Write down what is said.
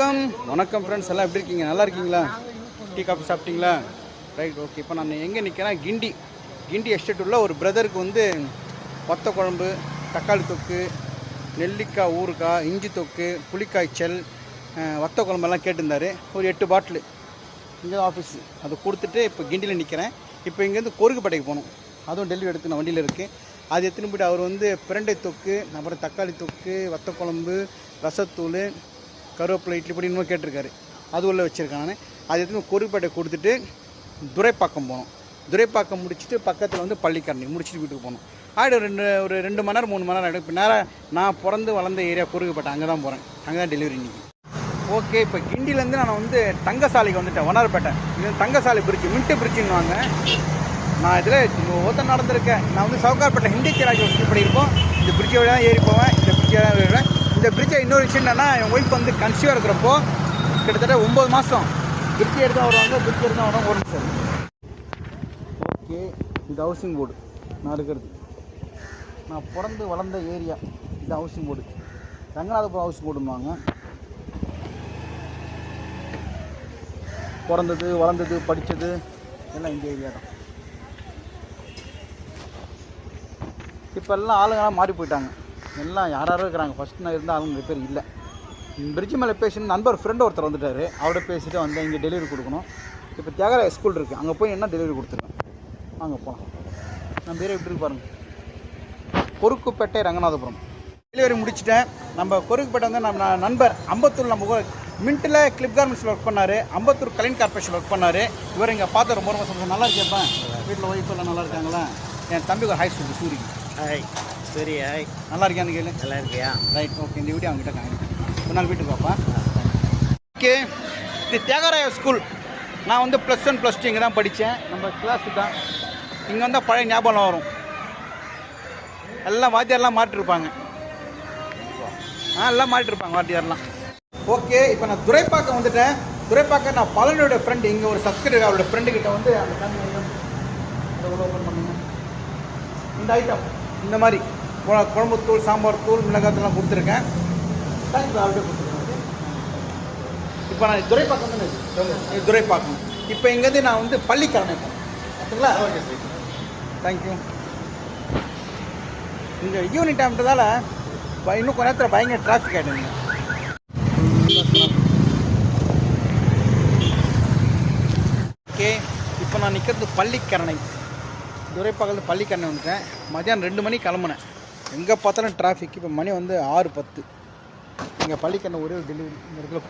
வணக்கம். வணக்கம் ஃப்ரெண்ட்ஸ் எல்லாம் எப்படி இருக்கீங்க? நல்லா இருக்கீங்களா? டீ காஃபி சாப்பிட்டீங்களா? ரைட் ஓகே இப்போ நான் எங்கே நிற்கிறேன் கிண்டி. கிண்டி எஸ்டேட் உள்ள ஒரு பிரதருக்கு வந்து வத்த குழம்பு தக்காளி தொக்கு நெல்லிக்காய் ஊறுகாய் இஞ்சி தொக்கு புளிக்காய்ச்சல் வத்த குழம்பெல்லாம் கேட்டிருந்தாரு. ஒரு எட்டு பாட்டிலு இங்கே ஆஃபீஸ் அதை கொடுத்துட்டு இப்போ கிண்டியில் நிற்கிறேன் இப்போ இங்கேருந்து கொருக்குப்பேட்டைக்கு போகணும். அதுவும் டெல்லி எடுத்து நான் வண்டியில் இருக்குது அது எடுத்துன்னு போய்ட்டு அவர் வந்து பிரண்டை தொக்கு அப்புறம் தக்காளி தொக்கு வத்த குழம்பு ரசத்தூள் கருவேப்பிலை இட்லி பொடி இன்னும் கேட்டிருக்காரு. அது உள்ளே வச்சுருக்கேன் நான். அது எடுத்துன்னு கொருக்குப்பேட்டை கொடுத்துட்டு துரைப்பாக்கம் போனோம். துரைப்பாக்கம் முடிச்சுட்டு பக்கத்தில் வந்து பள்ளிக்கரணி முடிச்சுட்டு வீட்டுக்கு போனோம். ஆகிடும் ரெண்டு ஒரு ரெண்டு மணி நேரம் மூணு மணி நேரம் ஆகிடும் இப்போ நேராக நான் பிறந்து வளர்ந்த ஏரியா குறுக்குப்பேட்டை அங்கே தான் போகிறேன் அங்கே தான் டெலிவரி இன்னைக்கு. ஓகே இப்போ கிண்டிலேருந்து நான் வந்து தங்கசாலைக்கு வந்துட்டேன் ஒன்னார்பேட்டை இது தங்கசாலை பிரிட்ஜ் மின்ட்டு பிரிட்ஜுன்னு வாங்க நான் இதில் ஒருத்தர் நடந்திருக்கேன். நான் வந்து சவுகார்பேட்டை ஹிந்தி கிராஜ் ஸ்கூல் பண்ணியிருக்கோம் இந்த பிரிட்ஜை வழியாக தான் ஏறி போவேன். இந்த பிரிட்ஜை தான் ஏறிடுவேன் இந்த பிரிட்ஜை இன்னொரு விஷயம் என்னென்னா என் ஒய்ஃப் வந்து கன்சியூவாக இருக்கிறப்போ கிட்டத்தட்ட ஒம்பது மாதம் பிரிட்ஜ் எடுத்தால் வருவாங்க பிரிட்ஜ் எடுத்தால் வருவாங்க ஒரு நிமிஷம் ஓகே இது ஹவுசிங் போர்டு நான் இருக்கிறது நான் பிறந்து வளர்ந்த ஏரியா இது ஹவுசிங் போர்டு ரங்கநாதபுரம் ஹவுசிங் போர்டுன்னுவாங்க பிறந்தது வளர்ந்தது படித்தது எல்லாம் இந்த ஏரியா தான். இப்போ எல்லாம் ஆளுங்கெல்லாம் மாறி போயிட்டாங்க. எல்லாம் யாராரும் இருக்கிறாங்க. ஃபஸ்ட் நான் இருந்தால் ஆளுங்க பேர் இல்லை. பிரிட்ஜ் மேலே பேசினு நண்பர் ஃப்ரெண்டு ஒருத்தர் வந்துட்டார். அவர்கிட்ட பேசிட்டு வந்தேன். இங்கே டெலிவரி கொடுக்கணும். இப்போ தியாகராய ஸ்கூல் இருக்குது அங்கே போய் என்ன டெலிவரி கொடுத்துருவேன் வாங்க போகலாம் நம்ம பேர் எப்படி இருக்கு பாருங்கள் கொருக்குப்பேட்டை ரங்கநாதபுரம். டெலிவரி முடிச்சிட்டேன். நம்ம கொருக்குப்பேட்டை வந்து நம்ம நண்பர் அம்பத்தூர் நம்ம மின்ட்டில் கிளிப் கார்மெண்ட்ஸில் ஒர்க் பண்ணார். அம்பத்தூர் கலைன் கார்பரேஷன் ஒர்க் பண்ணார். இவர் இங்கே பார்த்து ரொம்ப ரொம்ப சந்தோஷம். நல்லா இருக்கேப்பா வீட்டில் ஒய்ஃப் எல்லாம் நல்லா இருக்காங்களா? என் தம்பி ஒரு ஹை ஸ்கூல் சூரி ஹாய் சரி ஹாய் நல்லா இருக்கியான்னு கேளு. நல்லா இருக்கியா ரைட் ஓகே இந்த வீடியோ அவங்ககிட்ட காமி ஒரு நாள் வீட்டுக்கு பாப்பா ஓகே இது தியாகராய ஸ்கூல் நான் வந்து ப்ளஸ் ஒன் ப்ளஸ் டூ இங்கே தான் படித்தேன் நம்ம கிளாஸு தான். இங்கே வந்தால் பழைய ஞாபகம் வரும். எல்லாம் வாத்தியார்லாம் மாட்டிருப்பாங்க. ஆ எல்லாம் மாட்டிருப்பாங்க வாத்தியார்லாம். ஓகே இப்போ நான் துரைப்பாக்கம் வந்துட்டேன். துரைப்பாக்கம் நான் பழனியோட ஃப்ரெண்டு இங்கே ஒரு சப்ஸ்கிரைபர் அவரோட ஃப்ரெண்டு கிட்ட வந்து அந்த ஓப்பன் பண்ணுங்க. இந்த ஐட்டம் இந்த மாதிரி. குழ- குழம்பு தூள் சாம்பார் தூள் மிளகாத்தூள்லாம் கொடுத்துருக்கேன். தேங்க்ஸ் ஆல்ரெடி கொடுத்துருக்கேன். இப்போ நான் துரைப்பாக்கம் தானே? துரைப்பாக்கம். இப்போ இங்கேருந்து நான் வந்து பள்ளிக்கரணை ஓகேங்களா ஓகே சார். தேங்க்யூ இங்கே ஈவினிங் டைம்ன்றதால இன்னும் கொஞ்ச நேரத்தில் பயங்கர டிராஃபிக் ஆகிடுங்க ஓகே இப்போ நான் நிற்கிறது பள்ளிக்கரணை. துரைப்பாக்கத்தில் பள்ளிக்கரணை வந்துட்டேன் மதியானம் ரெண்டு மணிக்கு கிளம்புனேன். எங்கே பார்த்தாலும் டிராஃபிக் இப்போ மணி வந்து ஆறு பத்து. இங்கே பள்ளிக்கரணை ஒரே ஒரு டெலிவரி இந்த இடத்துல கொடுத்து